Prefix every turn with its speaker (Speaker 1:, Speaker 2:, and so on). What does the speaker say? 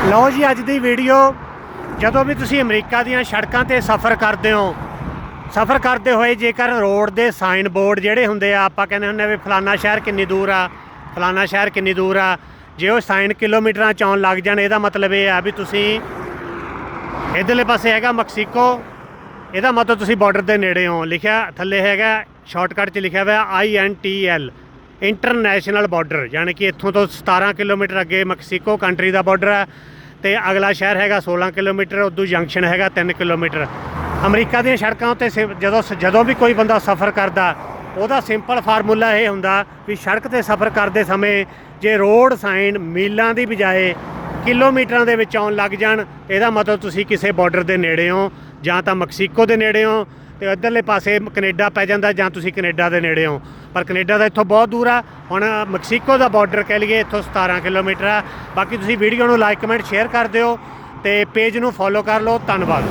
Speaker 1: ਲਓ ਜੀ ਅੱਜ ਦੀ ਵੀਡੀਓ। ਜਦੋਂ ਵੀ ਤੁਸੀਂ ਅਮਰੀਕਾ ਦੀਆਂ ਸੜਕਾਂ ਤੇ ਸਫ਼ਰ ਕਰਦੇ ਹੋ, ਸਫ਼ਰ ਕਰਦੇ ਹੋਏ ਜੇਕਰ ਰੋਡ ਦੇ ਸਾਈਨ ਬੋਰਡ ਜਿਹੜੇ ਹੁੰਦੇ ਆ, ਆਪਾਂ ਕਹਿੰਦੇ ਹੁੰਦੇ ਆ ਵੀ ਫਲਾਨਾ ਸ਼ਹਿਰ ਕਿੰਨੀ ਦੂਰ ਆ, ਫਲਾਨਾ ਸ਼ਹਿਰ ਕਿੰਨੀ ਦੂਰ ਆ, ਜੇ ਉਹ ਸਾਈਨ ਕਿਲੋਮੀਟਰਾਂ ਚ ਆਉਣ ਲੱਗ ਜਾਣ, ਇਹਦਾ ਮਤਲਬ ਇਹ ਆ ਵੀ ਤੁਸੀਂ ਇਧਰਲੇ ਪਾਸੇ ਹੈਗਾ ਮੈਕਸੀਕੋ, ਇਹਦਾ ਮਤਲਬ ਤੁਸੀਂ ਬਾਰਡਰ ਦੇ ਨੇੜੇ ਹੋ। ਲਿਖਿਆ ਥੱਲੇ ਹੈਗਾ, ਸ਼ਾਰਟਕਟ 'ਚ ਲਿਖਿਆ ਹੋਇਆ I N T L international border, ਯਾਨੀ ਕਿ ਇੱਥੋਂ ਤੋਂ 17 ਕਿਲੋਮੀਟਰ ਅੱਗੇ ਮੈਕਸੀਕੋ ਕੰਟਰੀ ਦਾ ਬਾਰਡਰ ਹੈ ਤੇ ਅਗਲਾ ਸ਼ਹਿਰ ਹੈਗਾ 16 ਕਿਲੋਮੀਟਰ, ਉਦੋਂ ਜੰਕਸ਼ਨ ਹੈਗਾ 3 ਕਿਲੋਮੀਟਰ। ਅਮਰੀਕਾ ਦੀਆਂ ਸੜਕਾਂ ਉੱਤੇ ਸਿ- ਜਦੋਂ ਜਦੋਂ ਵੀ ਕੋਈ ਬੰਦਾ ਸਫ਼ਰ ਕਰਦਾ, ਉਹਦਾ ਸਿੰਪਲ ਫਾਰਮੂਲਾ ਇਹ ਹੁੰਦਾ ਵੀ ਸੜਕ ਤੇ ਸਫ਼ਰ ਕਰਦੇ ਸਮੇਂ ਜੇ ਰੋਡ ਸਾਈਨ ਮੀਲਾਂ ਦੀ ਬਜਾਏ ਕਿਲੋਮੀਟਰਾਂ ਦੇ ਵਿੱਚ ਆਉਣ ਲੱਗ ਜਾਣ, ਇਹਦਾ ਮਤਲਬ ਤੁਸੀਂ ਕਿਸੇ ਬਾਰਡਰ ਦੇ ਨੇੜੇ ਹੋ ਜਾਂ ਤਾਂ ਮੈਕਸੀਕੋ ਦੇ ਨੇੜੇ ਹੋ ਤੇ ਇੱਧਰਲੇ ਪਾਸੇ ਕੈਨੇਡਾ ਪੈ ਜਾਂਦਾ ਜਾਂ ਤੁਸੀਂ ਕੈਨੇਡਾ ਦੇ ਨੇੜੇ ਹੋ। ਪਰ ਕੈਨੇਡਾ ਦਾ ਇੱਥੋਂ ਬਹੁਤ ਦੂਰ ਆ। ਹੁਣ ਮੈਕਸੀਕੋ ਦਾ ਬਾਰਡਰ ਕਹਿ ਲਈਏ, ਇੱਥੋਂ 17 ਕਿਲੋਮੀਟਰ ਆ। ਬਾਕੀ ਤੁਸੀਂ ਵੀਡੀਓ ਨੂੰ ਲਾਈਕ ਕਮੈਂਟ ਸ਼ੇਅਰ ਕਰ ਦਿਓ ਤੇ ਪੇਜ ਨੂੰ ਫੋਲੋ ਕਰ ਲਓ। ਧੰਨਵਾਦ।